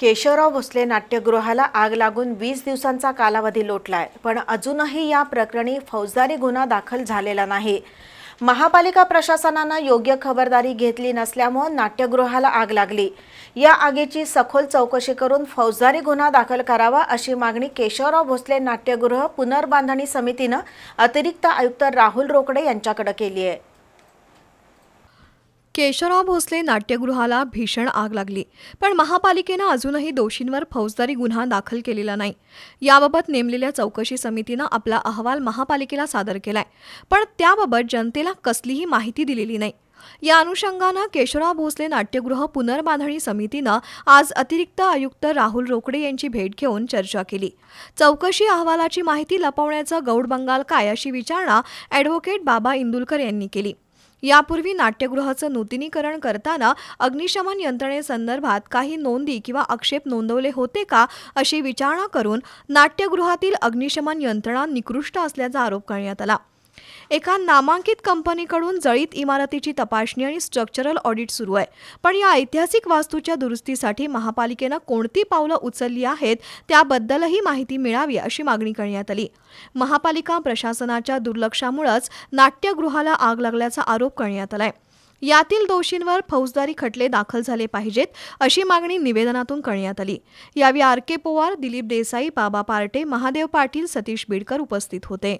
केशवराव भोसले नाट्यगृहाला आग लागून वीस दिवसांचा कालावधी लोटलाय पण अजूनही या प्रकरणी फौजदारी गुन्हा दाखल झालेला नाही. महापालिका प्रशासनानं योग्य खबरदारी घेतली नसल्यामुळे नाट्यगृहाला आग लागली. या आगीची सखोल चौकशी करून फौजदारी गुन्हा दाखल करावा अशी मागणी केशवराव भोसले नाट्यगृह पुनर्बांधणी समितीनं अतिरिक्त आयुक्त राहुल रोकडे यांच्याकडे केली आहे केशवराव भोसले नाट्यगृहाला भीषण आग लागली. पण महापालिकेनं अजूनही दोषींवर फौजदारी गुन्हा दाखल केलेला नाही. याबाबत नेमलेल्या चौकशी समितीनं आपला अहवाल महापालिकेला सादर केलाय. पण त्याबाबत जनतेला कसलीही माहिती दिलेली नाही. या अनुषंगानं केशवराव भोसले नाट्यगृह पुनर्बांधणी समितीनं आज अतिरिक्त आयुक्त राहुल रोकडे यांची भेट घेऊन चर्चा केली. चौकशी अहवालाची माहिती लपवण्याचं गौड बंगाल काय अशी विचारणा ॲडव्होकेट बाबा इंदुलकर यांनी केली. यापूर्वी नाट्यगृहाचं नूतनीकरण करताना अग्निशमन यंत्रणेसंदर्भात काही नोंदी किंवा आक्षेप नोंदवले होते का अशी विचारणा करून नाट्यगृहातील अग्निशमन यंत्रणा निकृष्ट असल्याचा आरोप करण्यात आला. एका नामांकित कंपनीकडून जळीत इमारतीची तपासणी आणि स्ट्रक्चरल ऑडिट सुरू आहे. पण या ऐतिहासिक वास्तूच्या दुरुस्तीसाठी महापालिकेनं कोणती पावलं उचलली आहेत त्याबद्दलही माहिती मिळावी अशी मागणी करण्यात आली. महापालिका प्रशासनाच्या दुर्लक्षामुळंच नाट्यगृहाला आग लागल्याचा आरोप करण्यात आलाय. यातील दोषींवर फौजदारी खटले दाखल झाले पाहिजेत अशी मागणी निवेदनातून करण्यात आली. यावेळी आर के पोवार दिलीप देसाई बाबा पार्टे महादेव पाटील सतीश बिडकर उपस्थित होते.